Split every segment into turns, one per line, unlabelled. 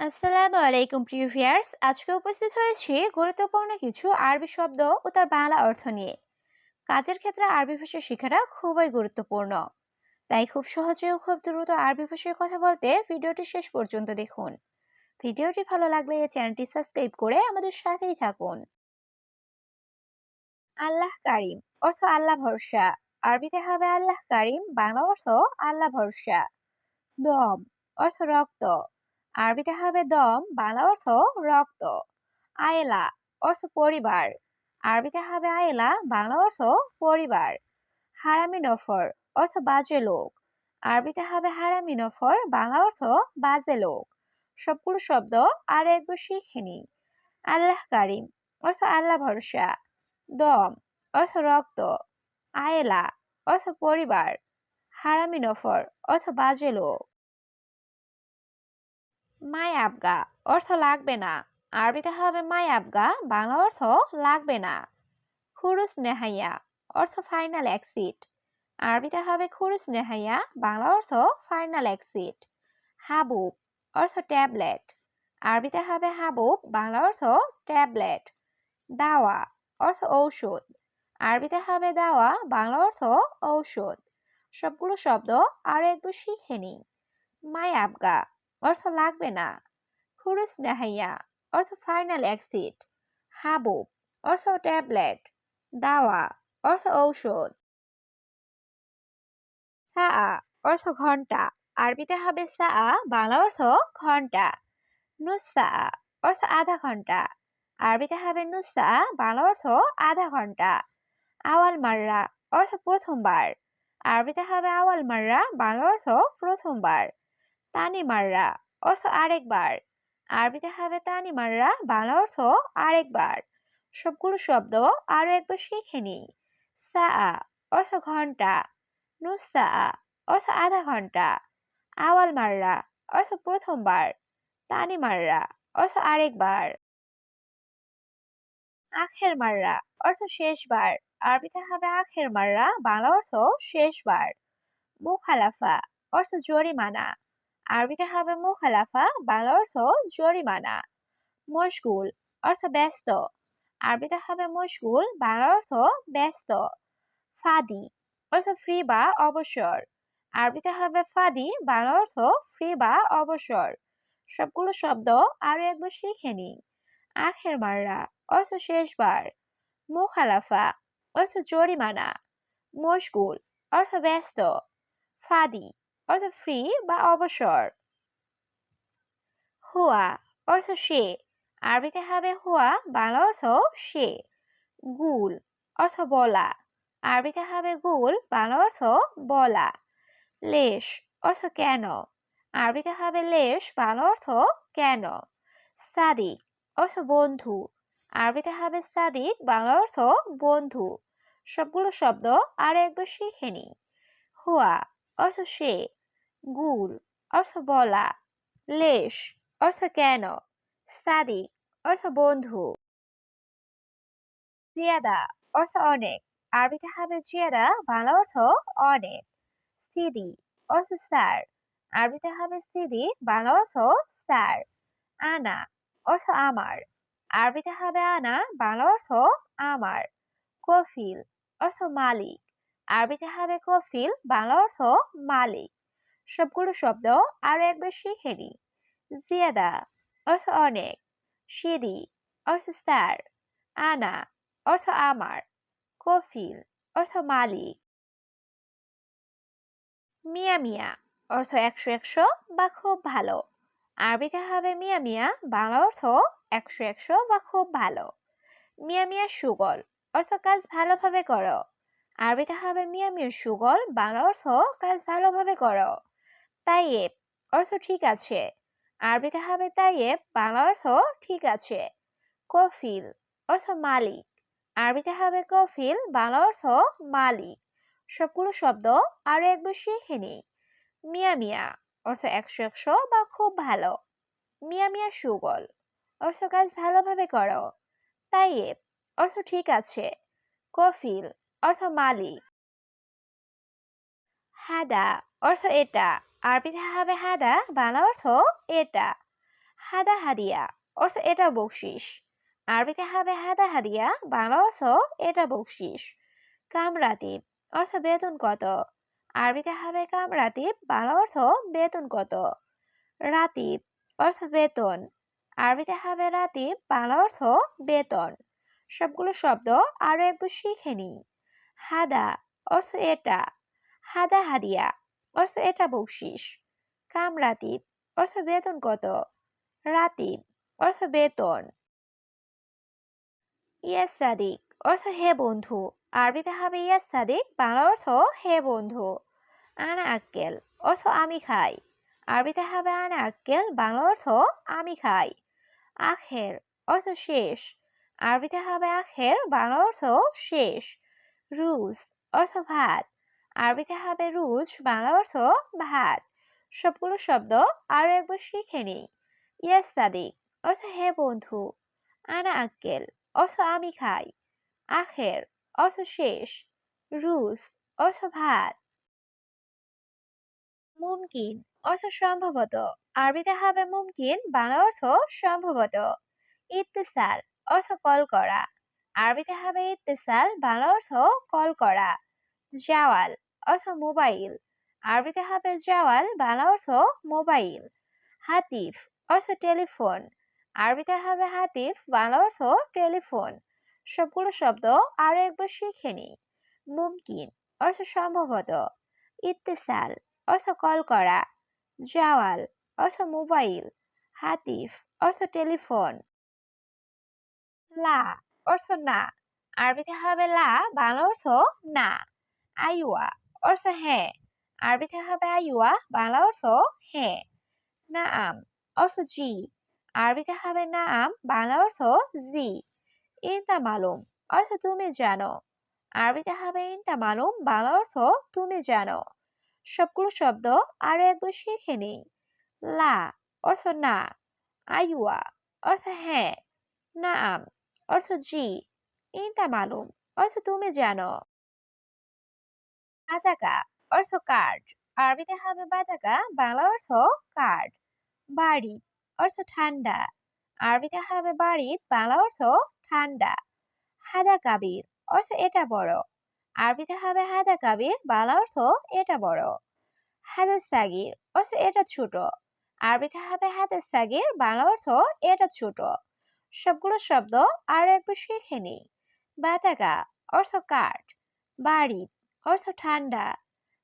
আসসালামু আলাইকুম, প্রিয় ভিউয়ার্স। আজকে উপস্থিত হয়েছি গুরুত্বপূর্ণ কিছু আরবি শব্দ ও তার বাংলা অর্থ নিয়ে। কাজের ক্ষেত্রে আরবি ভাষা শেখাটা খুবই গুরুত্বপূর্ণ। তাই খুব সহজে ও খুব দ্রুত আরবি ভাষায় কথা বলতে ভিডিওটি শেষ পর্যন্ত দেখুন। ভিডিওটি ভালো লাগলে চ্যানেলটি সাবস্ক্রাইব করে আমাদের সাথেই থাকুন। আল্লাহ কারিম অর্থ আল্লাহ ভরসা। আরবিতে হবে আল্লাহ কারিম, বাংলা অর্থ আল্লাহ ভরসা। দম অর্থ রক্ত। আরবিতে হবে দম, বাংলা অর্থ রক্ত। আয়েলা অর্থ পরিবার। আরবিতে হবে আয়েলা, বাংলা অর্থ পরিবার। হারামি নফর অর্থ বাজে লোক। আরবিতে হবে হারামি নফর, বাংলা অর্থ বাজে লোক। সবগুলো শব্দ আর একবার শিখে নিই আল্লাহ কারিম অর্থ আল্লাহ ভরসা। দম অর্থ রক্ত। আয়েলা অর্থ পরিবার। হারামি নফর অর্থ বাজে লোক। মাই আবগা, অর্থ লাগবে না। আরবিতে হবে মাই আবগা, বাংলা অর্থ লাগবে না। খুরুস নেহাইয়া, অর্থ ফাইনাল এক্সিট আরবিতে হবে খুরুস নেহাইয়া, বাংলা অর্থ ফাইনাল এক্সিট হাবুব, অর্থ ট্যাবলেট। আরবিতে হবে হাবুব, বাংলা অর্থ ট্যাবলেট। দাওয়া, অর্থ ঔষধ। আরবিতে হবে দাওয়া, বাংলা অর্থ ঔষধ। সবগুলো শব্দ আরও একটু শিখে নিই। মাই আবগা অর্থ লাগবে না। খুরুস নাহাইয়া অর্থ ফাইনাল এক্সিট হাবুব অর্থ ট্যাবলেট দাওয়া, অর্থ ঔষধ। সা অর্থ ঘণ্টা। আরবিতে হবে সা বাংলা অর্থ ঘণ্টা। নুসা অর্থ আধা ঘণ্টা। আরবিতে হবে নুসা বাংলা অর্থ আধা ঘণ্টা। আওয়াল মাররা, অর্থ প্রথমবার। আরবিতে হবে আওয়াল মাররা, বাংলা অর্থ প্রথমবার। তানি মাররা, অর্থ আরেকবার। আরবিতে হবে তানি মাররা, বাংলা অর্থ আরেকবার। সবগুলো শব্দ আরও একবার শিখে নিই। সা, অর্থ ঘণ্টা। নুসা অর্থ আধা ঘণ্টা। আওয়াল মাররা, অর্থ প্রথমবার। তানি মাররা, অর্থ আরেকবার। আখের মাররা, অর্থ শেষবার। আরবিতে হবে আখের মাররা, বাংলা অর্থ শেষবার। মুখালাফা, অর্থ জরিমানা। আরবিতে হবে মুখালাফা, বাংলা অর্থ জরিমানা। মশগুল, অর্থ ব্যস্ত। আরবিতে হবে মশগুল, বাংলা অর্থ ব্যস্ত। ফাদি, অর্থ ফ্রি বা অবসর। আরবিতে হবে ফাদি, বাংলা অর্থ ফ্রি বা অবসর। সবগুলো শব্দ আরও একবার শিখে নিই। আখের মাররা, অর্থ শেষবার। মুখালাফা, অর্থ জরিমানা। মশগুল, অর্থ ব্যস্ত। ফাদি অর্থ ফ্রি বা অবসর। হুয়া অর্থ সে। আরবিতে হবে হুয়া, বাংলা অর্থ সে। গুল অর্থ বলা। আরবিতে হবে গুল, বাংলা অর্থ বলা। লেশ অর্থ কেন? আরবিতে হবে লেশ, বাংলা অর্থ কেন? সাদিক অর্থ বন্ধু। আরবিতে হবে সাদিক, বাংলা অর্থ বন্ধু। সবগুলো শব্দ আর একবার শিখে নি হুয়া অর্থ সে। গুল, অর্থ বলা, লেশ, অর্থ কেন সাদিক অর্থ বন্ধু। জিয়াদা, অর্থ অনেক, আরবিতে হবে জিয়াদা, বাংলা অর্থ অনেক। সিদি, অর্থ স্যার, আরবিতে হবে সিদি, বাংলা অর্থ স্যার। আনা, অর্থ আমার, আরবিতে হবে আনা, বাংলা অর্থ আমার। কফিল, অর্থ মালিক, আরবিতে হবে কফিল, বাংলা অর্থ মালিক। সবগুলো শব্দ আরও একবার শিখে নি জিয়াদা, অর্থ অনেক। সিদি, অর্থ স্যার। আনা, অর্থ আমার। কফিল, অর্থ মালিক। মিয়া মিয়া, অর্থ একশো একশো বা খুব ভালো। আরবিতে হবে মিয়া মিয়া, বাংলা অর্থ একশো একশো বা খুব ভালো। মিয়া মিয়া, সুগল, অর্থ কাজ ভালোভাবে করো। আরবিতে হবে মিয়া মিয়া, সুগল, বাংলা অর্থ কাজ ভালোভাবে করো। তাইয়েব অর্থ ঠিক আছে। আরবিতে হবে তাইয়েব বাংলা অর্থ ঠিক আছে। কফিল, অর্থ মালিক। আরবিতে হবে কফিল, বাংলা অর্থ মালিক। সবগুলো শব্দ আরও একবার শিখে নিই মিয়া মিয়া, অর্থ একশো একশো বা খুব ভালো। মিয়া মিয়া সুগল, অর্থ কাজ ভালোভাবে করো। তাইয়েব অর্থ ঠিক আছে। কফিল, অর্থ মালিক। হাদা, অর্থ এটা। আরবিতে হবে হাদা, বাংলা অর্থ এটা। হাদা হাদিয়া, অর্থ এটা বকশিস। আরবিতে হবে হাদা হাদিয়া, বাংলা অর্থ এটা বকশিস। কামরাতিব, অর্থ বেতন কত? আরবিতে হবে কামরাতিব, বাংলা অর্থ বেতন কত? রাতিব, অর্থ বেতন। আরবিতে হবে রাতিব, বাংলা অর্থ বেতন। সবগুলো শব্দ আরও একবার শিখে নিই। হাদা, অর্থ এটা। হাদা হাদিয়া অর্থ এটা বকশিস। কামরাতিব অর্থ বেতন কত? রাতিব অর্থ বেতন। ইয়াস সাদিক, অর্থ হে বন্ধু। আরবিতে হবে ইয়াস সাদিক, বাংলা অর্থ হে বন্ধু। আনা আক্কেল, অর্থ আমি খাই। আরবিতে হবে আনা আক্কেল, বাংলা অর্থ আমি খাই। আখের, অর্থ শেষ। আরবিতে হবে আখের, বাংলা অর্থ শেষ। রুজ অর্থ ভাত। আরবিতে হবে রুজ, বাংলা অর্থ ভাত। সবগুলো শব্দ আরও একবার শিখে নিই। ইয়াস সাদিক, অর্থ হে বন্ধু। আনা আক্কেল, অর্থ আমি খাই। আখের, অর্থ শেষ। রুস অর্থ ভাত। মুমকিন, অর্থ সম্ভবত। আরবিতে হবে মুমকিন, বাংলা অর্থ সম্ভবত। ইত্তেসাল, অর্থ কল করা। আরবিতে হবে ইত্তেসাল, বাংলা অর্থ কল করা। জাওয়াল অর্থ মোবাইল। আরবিতে হবে জাওয়াল, বাংলা অর্থ মোবাইল। হাতিফ অর্থ টেলিফোন। আরবিতে হবে হাতিফ, বাংলা অর্থ টেলিফোন। সবগুলো শব্দ আরও একবার শিখে নি মুমকিন অর্থ সম্ভবত। ইত্তেসাল অর্থ কল করা। জাওয়াল অর্থ মোবাইল। হাতিফ অর্থ টেলিফোন। লা অর্থ না। আরবিতে হবে লা, বাংলা অর্থ না। আইওয়া অর্থ হ্যাঁ। আরবিতে হবে আইওয়া, বাংলা অর্থ হ্যাঁ। না আম অর্থ জি। আরবিতে হবে না আম বাংলা অর্থ জি। ইনতা মালুম, অর্থ তুমি জানো। আরবিতে হবে ইনতা মালুম, বাংলা অর্থ তুমি জানো। সবগুলো শব্দ আরও একবার শিখে নেই। লা, অর্থ না। আইওয়া, অর্থ হ্যাঁ। না আম অর্থ জি। ইনতা মালুম, অর্থ তুমি জানো। বাতাকা অর্থ কার্ড। আরবিতে হবে বাতাকা বাংলা অর্থ কার্ড। বাড়ি, অর্থ ঠান্ডা। আরবিতে হবে বাড়িত বাংলা অর্থ ঠান্ডা। হাদা কাবির, অর্থ এটা বড়। আরবিতে হবে হাদা কাবির, বাংলা অর্থ এটা বড়। হাদা সাগির, অর্থ এটা ছোট। আরবিতে হবে হাদা সাগির, বাংলা অর্থ এটা ছোট। সবগুলো শব্দ আর একবার শিখে নেই বাতাকা অর্থ কাঠ বাড়ি অর্থ ঠান্ডা।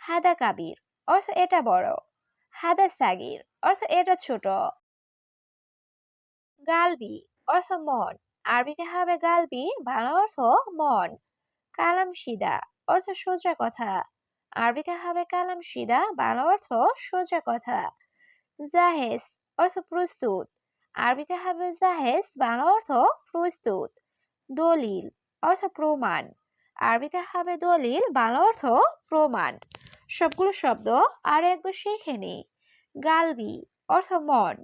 হাদা কাবির, অর্থ এটা বড়। হাদা সাগির, অর্থ এটা ছোট। গালবি, অর্থ মন। আরবিতে হবে গালবি, বাংলা অর্থ মন। কালাম সিদা, অর্থ সোজা কথা। আরবিতে হবে কালাম সিদা, বাংলা অর্থ সোজা কথা। জাহেজ অর্থ প্রস্তুত। আরবিতে হবে জাহেজ বাংলা অর্থ প্রস্তুত। দলিল, অর্থ প্রমাণ। আরবিতে হবে দলিল, বাংলা অর্থ প্রমাণ। সবগুলো শব্দ আর একবার শিখে নিই গালবি, অর্থ মন।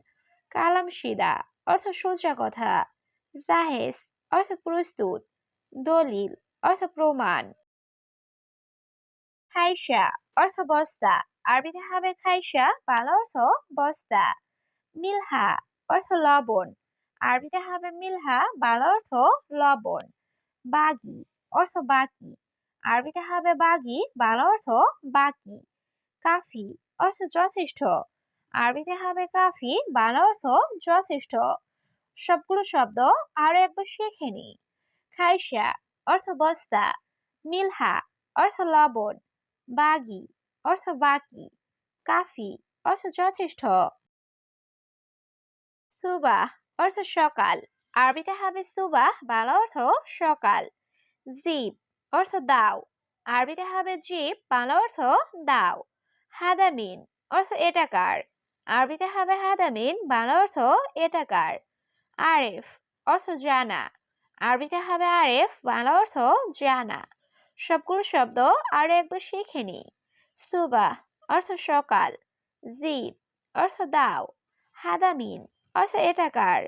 কালাম সিদা, অর্থ সোজা কথা। জাহেজ অর্থ প্রস্তুত। দলিল, অর্থ প্রমাণ। খাইসা অর্থ বস্তা। আরবিতে হবে খাইসা বাংলা অর্থ বস্তা। মিলহা, অর্থ লবণ। আরবিতে হবে মিলহা, বাংলা অর্থ লবণ। বাগি অর্থ বাকি। আরবিতে হবে বাগি, বাংলা অর্থ বাকি। কাফি অর্থ যথেষ্ট। আরবিতে হবে কাফি, বাংলা অর্থ যথেষ্ট। সবগুলো শব্দ আরও একবার শিখে নি খাইসা অর্থ বস্তা। মিলহা অর্থ লবণ। বাগি অর্থ বাকি। কাফি অর্থ যথেষ্ট। সুবাহ অর্থ সকাল। আরবিতে হবে সুবাহ, বাংলা অর্থ সকাল। জিপ অর্থ দাও। আরবিতে হবে জিপ বাংলা অর্থ দাও। হাদামিন অর্থ এটাকার আরবিতে হবে হাদামিন, বাংলা অর্থ এটাকার আরেফ অর্থ জানা। আরবিতে হবে আরেফ, বাংলা অর্থ জানা। সবগুলো শব্দ আরও একবার শিখে নি সুবাহ অর্থ সকাল। জিপ অর্থ দাও। হাদামিন অর্থ এটাকার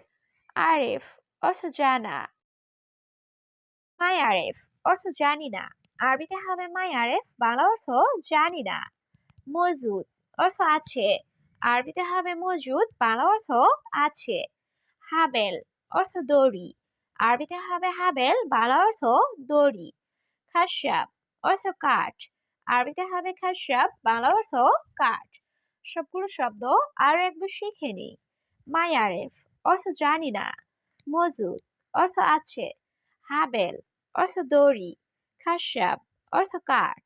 আরেফ অর্থ জানা। মাই আরেফ, অর্থ জানি না। আরবিতে হবে মাই আরেফ, বাংলা অর্থ জানি না। মজুদ, অর্থ আছে। আরবিতে হবে মজুদ, বাংলা অর্থ আছে। হাবেল, অর্থ দড়ি। আরবিতে হবে হাবেল, বাংলা অর্থ দড়ি। খাসাব অর্থ কাঠ। আরবিতে হবে খাসাব বাংলা অর্থ কাঠ। সবগুলো শব্দ আরও একবার শিখে নিই। মায়ারেফ অর্থ জানি না। মজুদ, অর্থ আছে। হাবেল অর্থ দড়ি খাসাব অর্থ কাঠ